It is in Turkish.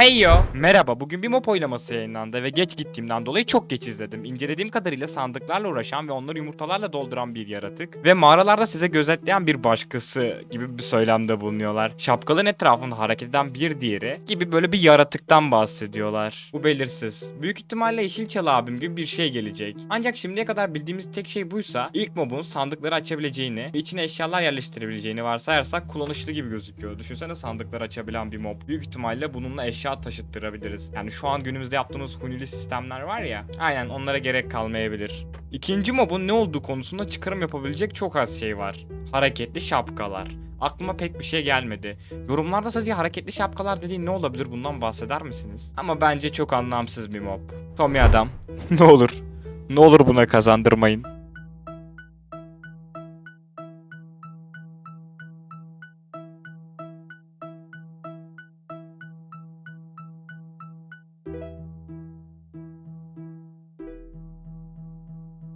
Hey yo! Merhaba, bugün bir mop oylaması yayınlandı ve geç gittiğimden dolayı çok geç izledim. İncelediğim kadarıyla sandıklarla uğraşan ve onları yumurtalarla dolduran bir yaratık ve mağaralarda size gözetleyen bir başkası gibi bir söylemde bulunuyorlar. Şapkalın etrafında hareket eden bir diğeri gibi böyle bir yaratıktan bahsediyorlar. Bu belirsiz. Büyük ihtimalle Yeşilçalı abim gibi bir şey gelecek. Ancak şimdiye kadar bildiğimiz tek şey buysa ilk mobun sandıkları açabileceğini ve içine eşyalar yerleştirebileceğini varsayarsak kullanışlı gibi gözüküyor. Düşünsene sandıkları açabilen bir mob. Büyük ihtimalle bununla eşya taşıttırabiliriz. Yani şu an günümüzde yaptığımız hunili sistemler var ya. Aynen onlara gerek kalmayabilir. İkinci mobun ne olduğu konusunda çıkarım yapabilecek çok az şey var. Hareketli şapkalar. Aklıma pek bir şey gelmedi. Yorumlarda sizce hareketli şapkalar dediğin ne olabilir bundan bahseder misiniz? Ama bence çok anlamsız bir mob. Tommy adam. ne olur. Ne olur buna kazandırmayın.